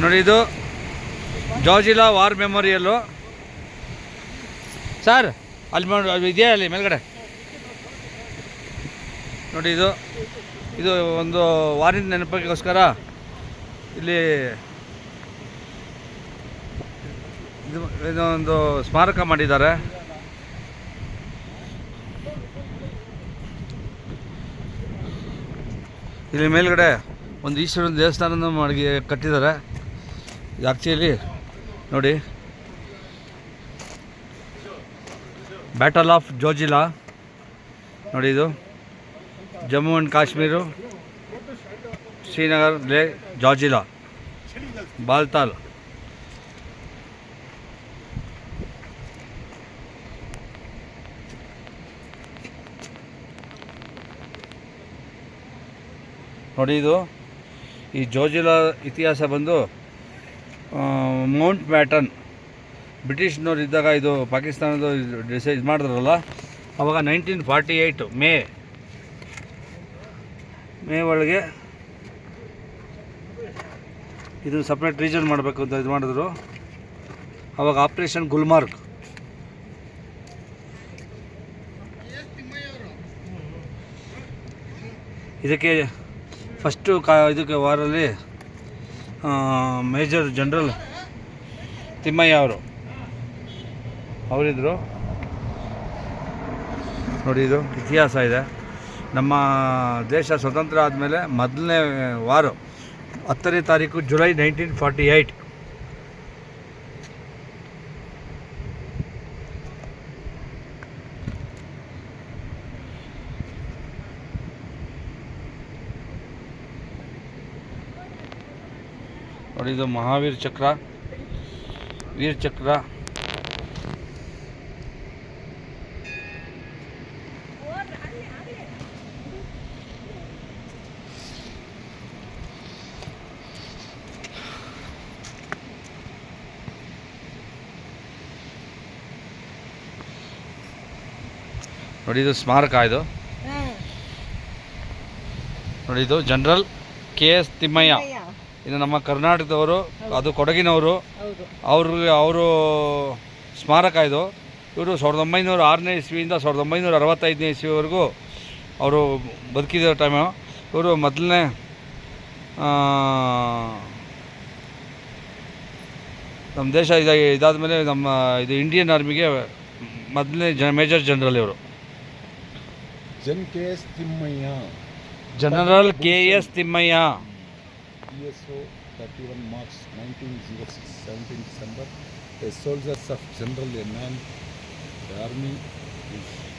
ನೋಡಿ ಇದು ಜಾರ್ಜಿಲಾ war ಮೆಮೋರಿಯಲ್ಲು sir, ಅಲ್ಲಿ ಅದು ಇದೆಯಾ ಅಲ್ಲಿ ಮೇಲ್ಗಡೆ? ನೋಡಿ ಇದು ಇದು ಒಂದು ವಾರಿನ ನೆನಪಿಗೋಸ್ಕರ ಇಲ್ಲಿ ಇದು ಇದೊಂದು ಸ್ಮಾರಕ ಮಾಡಿದ್ದಾರೆ. ಇಲ್ಲಿ ಮೇಲ್ಗಡೆ ಒಂದು ಈಶ್ವರನ ದೇವಸ್ಥಾನನ ಮಾಡಿ ಕಟ್ಟಿದ್ದಾರೆ. ಆ್ಯಕ್ಚುಲಿ ನೋಡಿ. ಬ್ಯಾಟಲ್ ಆಫ್ ಜೋಜಿಲಾ ನೋಡಿ ಇದು. ಜಮ್ಮು ಆ್ಯಂಡ್ ಕಾಶ್ಮೀರು ಶ್ರೀನಗರ್ ಲೇ ಜಾರ್ಜಿಲಾ ಬಾಲ್ತಾಲ್ ನೋಡಿ ಇದು. ಈ ಜೋಜಿಲಾ ಇತಿಹಾಸ ಬಂದು ಮೌಂಟ್ ಮ್ಯಾಟನ್ ಬ್ರಿಟಿಷ್ನವ್ರು ಇದ್ದಾಗ ಇದು ಪಾಕಿಸ್ತಾನದ ಡಿಸೈಡ್ ಇದು ಮಾಡಿದ್ರಲ್ಲ, ಅವಾಗ nineteen forty eight May May ಒಳಗೆ ಇದು ಸಪ್ರೇಟ್ ರೀಜನ್ ಮಾಡಬೇಕು ಅಂತ ಇದು ಮಾಡಿದ್ರು. ಅವಾಗ ಆಪ್ರೇಷನ್ ಗುಲ್ಮಾರ್ಗ್ ಇದಕ್ಕೆ ಫಸ್ಟು ಕಾ ಇದಕ್ಕೆ ವಾರಲ್ಲಿ ಮೇಜರ್ ಜನರಲ್ ತಿಮ್ಮಯ್ಯ ಅವರು. ಅವರಿದ್ದರು ನೋಡಿ ಇದು ಇತಿಹಾಸ ಇದೆ. ನಮ್ಮ ದೇಶ ಸ್ವತಂತ್ರ ಆದಮೇಲೆ ಮೊದಲನೇ ವಾರ ಹತ್ತನೇ ತಾರೀಕು ಜುಲೈ ನೈನ್ಟೀನ್ ಫಾರ್ಟಿ ಏಯ್ಟ್ ನೋಡಿ ಇದು ಮಹಾವೀರ್ ಚಕ್ರ. ವೀರ್ ಚಕ್ರ. ನೋಡಿ ಇದು ಸ್ಮಾರಕ ಇದು. ನೋಡಿ ಇದು ಜನರಲ್ ಕೆ ಎಸ್ ತಿಮ್ಮಯ್ಯ. ಇದು ನಮ್ಮ ಕರ್ನಾಟಕದವರು ಅದು ಕೊಡಗಿನವರು ಹೌದು. ಅವ್ರಿಗೆ ಅವರು ಸ್ಮಾರಕ ಇದು. ಇವರು ಸಾವಿರದ ಒಂಬೈನೂರ ಆರನೇ ಇಸ್ವಿಯಿಂದ ಸಾವಿರದ ಒಂಬೈನೂರ ಅರವತ್ತೈದನೇ ಇಸ್ವಿವರೆಗೂ ಅವರು ಬದುಕಿದ ಟೈಮು ಇವರು ಮೊದಲನೇ ನಮ್ಮ ದೇಶ ಇದಾಗಿ ಇದಾದ ಮೇಲೆ ನಮ್ಮ ಇದು ಇಂಡಿಯನ್ ಆರ್ಮಿಗೆ ಮೊದಲನೇ ಜ ಮೇಜರ್ ಜನರಲ್ ಇವರು. Jan K S Thimmayya general K S Thimmayya ESO 31 March 1906, 17 December, a soldier of General Enan, the army is